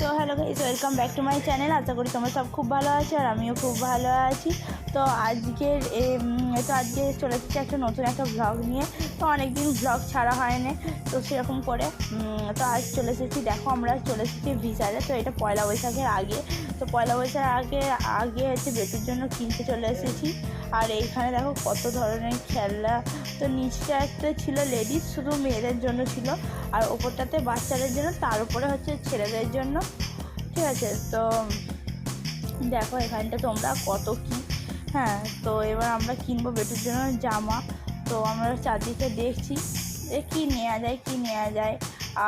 তো hello guys welcome back to my channel আশা করি তোমরা সব খুব ভালো আছো আর আমিও খুব ভালো আছি। তো আজকের তো আজকে চলে এসেছি একটা নতুন একটা ব্লগ নিয়ে। তো অনেক দিন ব্লগ ছাড়া হয় হয়নি, তো সেরকম করে তো আজ চলে এসেছি। দেখো আমরা চলে এসেছি বিচারে তো এটা পয়লা বৈশাখের আগে। তো পয়লা বৈশাখ আগে আগে হচ্ছে বেটির জন্য কিনতে চলে এসেছি। আর এইখানে দেখো কত ধরনের খেলনা। তো নিচটা একটা ছিল লেডিস শুধু মেয়েদের জন্য ছিল। আর ওপরটাতে বাচ্চাদের জন্য, তার উপরে হচ্ছে ছেলেদের জন্য। ঠিক আছে? তো দেখো এখানটা তোমরা কত কি? হ্যাঁ তো এবার আমরা কিনবো বেটুর জন্য জামা। তো আমরা চারদিকে দেখছি যে কী নেওয়া যায়, কী নেওয়া যায়।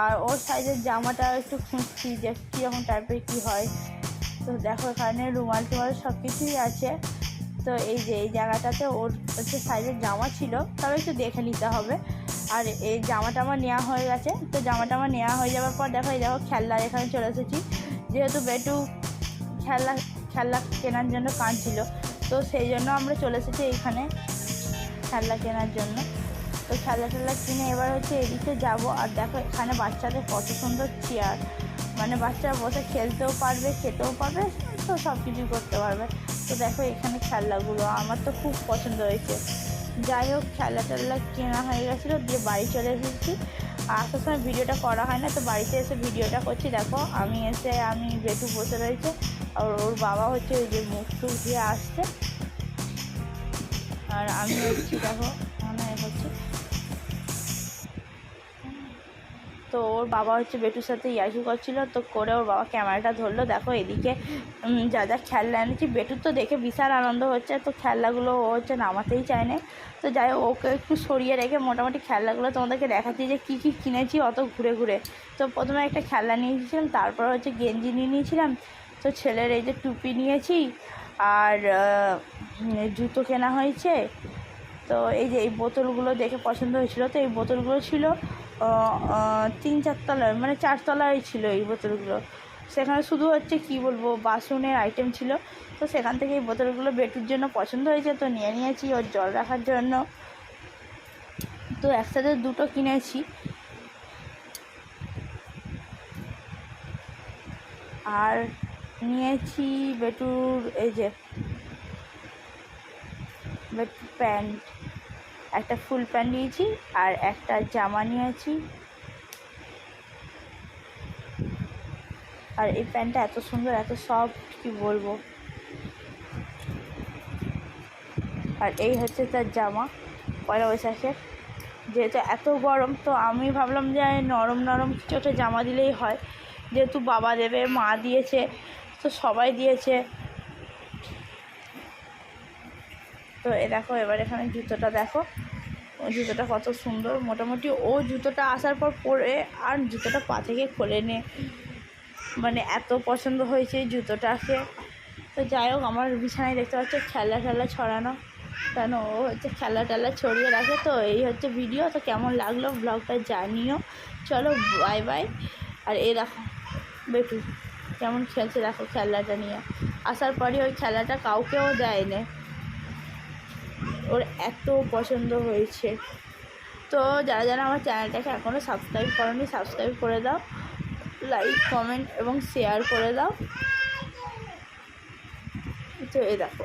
আর ওর সাইজের জামাটা একটু খুঁজছি যে কীরকম টাইপের কী হয়। তো দেখো, এখানে রুমাল টুমাল সব কিছুই আছে। তো এই যে, এই জায়গাটাতে ওর হচ্ছে সাইজের জামা ছিল তবে একটু দেখে নিতে হবে। আর এই জামাটা আমার নেওয়া হয়ে গেছে। তো জামাটা আমার নেওয়া হয়ে যাওয়ার পর দেখো, এই দেখো খেলনার এখানে চলে এসেছি। যেহেতু বেটু খেলনা খেলনা কেনার জন্য কাঁদছিল, তো সেই জন্য আমরা চলে এসেছি এইখানে খেলনা কেনার জন্য। তো খেলনা টেলনা কিনে এবার হচ্ছে এদিকে যাব। আর দেখো, এখানে বাচ্চাদের কত সুন্দর চেয়ার মানে বাচ্চারা বসে খেলতেও পারবে, খেতেও পারবে, তো সব কিছুই করতে পারবে। তো দেখো এখানে খেলনাগুলো, আমার তো খুব পছন্দ হয়েছে। যাই হোক খেলা টেলা কেনা হয়ে গেছিল, দিয়ে বাড়ি চলে এসেছি। আসার সময় ভিডিওটা করা হয় না, তো বাড়িতে এসে ভিডিওটা করছি। দেখো, আমি এসে আমি বেটু বসে রয়েছে, আর ওর বাবা হচ্ছে ওই যে মুখ টুক দিয়ে আসছে। আর আমি হচ্ছি দেখো মনে হচ্ছে তো ওর বাবা হচ্ছে বেটুর সাথে ইয়ার্কি করছিল, তো করে ওর বাবা ক্যামেরাটা ধরলো। দেখো এদিকে যা যা খেলনা এনেছি। বেটুর তো দেখে বিশাল আনন্দ হচ্ছে, তো খেলনাগুলো ও হচ্ছে নামাতেই চায় না। তো যাই ওকে একটু সরিয়ে রেখে মোটামুটি খেলনাগুলো তোমাদেরকে দেখাচ্ছি যে কী কী কিনেছি অত ঘুরে ঘুরে। তো প্রথমে একটা খেলনা নিয়েছিলাম, তারপর হচ্ছে গেঞ্জি নিয়ে নিয়েছিলাম। তো ছেলের এই যে টুপি নিয়েছি, আর জুতো কেনা হয়েছে। তো এই যে এই বোতলগুলো দেখে পছন্দ হয়েছিল, তো এই বোতলগুলো ছিল তিন চারতলায় মানে চারতলায় ছিল এই বোতলগুলো। সেখানে শুধু হচ্ছে কি বলব, বাসনের আইটেম ছিল। তো সেখান থেকে এই বোতলগুলো বেটুর জন্য পছন্দ হয়েছে, তো নিয়ে নিয়েছি ওর জল রাখার জন্য। তো একসাথে দুটো কিনেছি। আর নিয়েছি বেটুর, এই যে, বেটুর প্যান্ট। একটা ফুল প্যান্ট নিয়েছি আর একটা জামা নিয়েছি। আর এই প্যান্টটা এত সুন্দর, এত সফট, কি বলব? আর এই হচ্ছে তার জামা, পয়লা বৈশাখের। যেহেতু এত গরম, তো আমি ভাবলাম যে নরম নরম কিছু একটা জামা দিলেই হয়। যেহেতু বাবা দেবে, মা দিয়েছে, তো সবাই দিয়েছে। তো এ দেখো, এবার এখানে জুতোটা দেখো। জুতোটা কত সুন্দর। মোটামুটি ও জুতোটা আসার পর পরে আর জুতোটা পা থেকে খোলে নে মানে এত পছন্দ হয়েছে জুতোটাকে। তো যাই হোক, আমার বিছানায় দেখতে পাচ্ছ, খেলা টেলা ছড়ানো। কেন, ও হচ্ছে খেলা টেলা ছড়িয়ে রাখে। তো এই হচ্ছে ভিডিও তো কেমন লাগল ব্লগটা জানিও। চলো বাই বাই আর এ দেখো, বেটু, কেমন খেলছে দেখো খেলাটা নিয়ে। আসার পরে ওই খেলাটা কাউকেও দেয় না ওর এত পছন্দ হয়েছে। তো যারা যারা আমার চ্যানেলটাকে এখনও সাবস্ক্রাইব করনি সাবস্ক্রাইব করে দাও লাইক কমেন্ট এবং শেয়ার করে দাও। তো এ দেখো,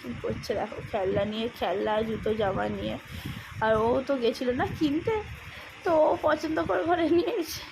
কী করছে দেখো, খেলনা নিয়ে, খেলনা, জুতো, জামা নিয়ে। আর ও তো গেছিল না কিনতে, তো ও পছন্দ করে ঘরে নিয়ে এসে